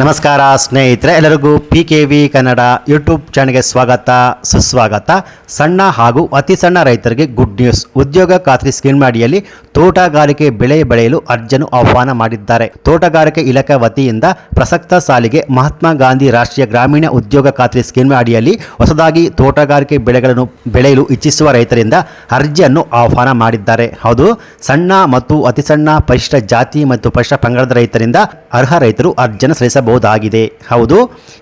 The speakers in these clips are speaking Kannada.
ನಮಸ್ಕಾರ ಸ್ನೇಹಿತರೆ, ಎಲ್ಲರಿಗೂ P K V Kannada YouTube ಚಾನಲ್ಗೆ ಸ್ವಾಗತ, ಸುಸ್ವಾಗತ. ಸಣ್ಣ ಹಾಗೂ ಅತಿ ಸಣ್ಣ ರೈತರಿಗೆ ಗುಡ್ ನ್ಯೂಸ್ ಉದ್ಯೋಗ ಖಾತ್ರಿ ಸ್ಕೀಮ್ ಅಡಿಯಲ್ಲಿ ತೋಟಗಾರಿಕೆ ಬೆಳೆ ಬೆಳೆಯಲು ಅರ್ಜನ್ನು ಆಹ್ವಾನ ಮಾಡಿದ್ದಾರೆ. ತೋಟಗಾರಿಕೆ ಇಲಾಖೆ ವತಿಯಿಂದ ಪ್ರಸಕ್ತ ಸಾಲಿಗೆ ಮಹಾತ್ಮ ಗಾಂಧಿ ರಾಷ್ಟ್ರೀಯ ಗ್ರಾಮೀಣ ಉದ್ಯೋಗ ಖಾತ್ರಿ ಸ್ಕೀಮ್ ಅಡಿಯಲ್ಲಿ ಹೊಸದಾಗಿ ತೋಟಗಾರಿಕೆ ಬೆಳೆಗಳನ್ನು ಬೆಳೆಯಲು ಇಚ್ಛಿಸುವ ರೈತರಿಂದ ಅರ್ಜಿಯನ್ನು ಆಹ್ವಾನ ಮಾಡಿದ್ದಾರೆ. ಹೌದು, ಸಣ್ಣ ಮತ್ತು ಅತಿ ಸಣ್ಣ ಪರಿಶಿಷ್ಟ ಜಾತಿ ಮತ್ತು ಪರಿಶಿಷ್ಟ ಪಂಗಡದ ರೈತರಿಂದ ಅರ್ಹ ರೈತರು ಅರ್ಜಿಯನ್ನು ಸಲ್ಲಿಸಬಹುದಾಗಿದೆ ಹೌದು,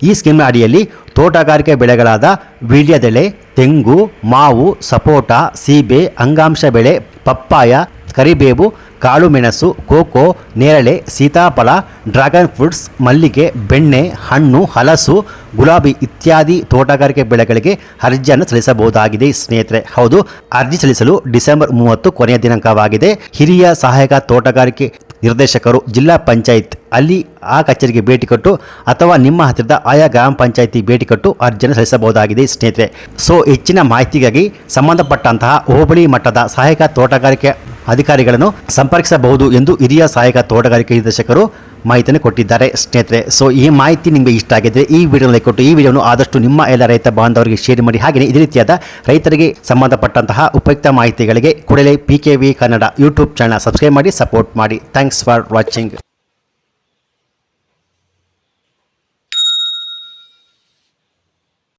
ಈ ಸ್ಕೀಮ್ ಅಡಿಯಲ್ಲಿ ತೋಟಗಾರಿಕೆ ಬೆಳೆಗಳಾದ ವೀಳ್ಯದೆಲೆ ತೆಂಗು, ಮಾವು, ಸಪೋಟ, ಸೀಬೆ, ಅಂಗಾಂಶ ಬೆಳೆ, ಪಪ್ಪಾಯ, ಕರಿಬೇವು, ಕಾಳುಮೆಣಸು, ಕೋಕೋ, ನೇರಳೆ, ಸೀತಾಫಲ, ಡ್ರ್ಯಾಗನ್ ಫ್ರೂಟ್ಸ್, ಮಲ್ಲಿಗೆ, ಬೆಣ್ಣೆ, ಹಣ್ಣು, ಹಲಸು, ಗುಲಾಬಿ ಇತ್ಯಾದಿ ತೋಟಗಾರಿಕೆ ಬೆಳೆಗಳಿಗೆ ಅರ್ಜಿಯನ್ನು ಸಲ್ಲಿಸಬಹುದಾಗಿದೆ ಸ್ನೇಹಿತರೆ. ಹೌದು, ಅರ್ಜಿ ಸಲ್ಲಿಸಲು ಡಿಸೆಂಬರ್ ಮೂವತ್ತು ಕೊನೆಯ ದಿನಾಂಕವಾಗಿದೆ. ಹಿರಿಯ ಸಹಾಯಕ ತೋಟಗಾರಿಕೆ ನಿರ್ದೇಶಕರು ಜಿಲ್ಲಾ ಪಂಚಾಯತ್ ಅಲ್ಲಿ ಆ ಕಚೇರಿಗೆ ಭೇಟಿ ಕೊಟ್ಟು ಅಥವಾ ನಿಮ್ಮ ಹತ್ತಿರದ ಆಯಾ ಗ್ರಾಮ ಪಂಚಾಯತಿ ಭೇಟಿ ಕೊಟ್ಟು ಅರ್ಜಿಯನ್ನು ಸಲ್ಲಿಸಬಹುದಾಗಿದೆ ಸ್ನೇಹಿತರೆ. ಸೊ, ಹೆಚ್ಚಿನ ಮಾಹಿತಿಗಾಗಿ ಸಂಬಂಧಪಟ್ಟಂತಹ ಹೋಬಳಿ ಮಟ್ಟದ ಸಹಾಯಕ ತೋಟಗಾರಿಕೆ ಅಧಿಕಾರಿಗಳನ್ನು ಸಂಪರ್ಕಿಸಬಹುದು ಎಂದು ಹಿರಿಯ ಸಹಾಯಕ ತೋಟಗಾರಿಕೆ ನಿರ್ದೇಶಕರು ಮಾಹಿತಿಯನ್ನು ಕೊಟ್ಟಿದ್ದಾರೆ. ಸ್ನೇಹಿತರೆ ಸೊ ಈ ಮಾಹಿತಿ ನಿಮಗೆ ಇಷ್ಟ ಆಗಿದ್ರೆ ಈ ವಿಡಿಯೋ ಲೈಕ್ ಕೊಟ್ಟು ಈ ವಿಡಿಯೋನು ಆದಷ್ಟು ನಿಮ್ಮ ಎಲ್ಲ ರೈತ ಬಾಂಧವರಿಗೆ ಶೇರ್ ಮಾಡಿ. ಹಾಗೆಯೇ ಇದೇ ರೀತಿಯಾದ ರೈತರಿಗೆ ಸಂಬಂಧಪಟ್ಟಂತಹ ಉಪಯುಕ್ತ ಮಾಹಿತಿಗಳಿಗೆ ಕೂಡಲೇ P K V Kannada YouTube channel subscribe ಮಾಡಿ ಸಪೋರ್ಟ್ ಮಾಡಿ. Thanks for watching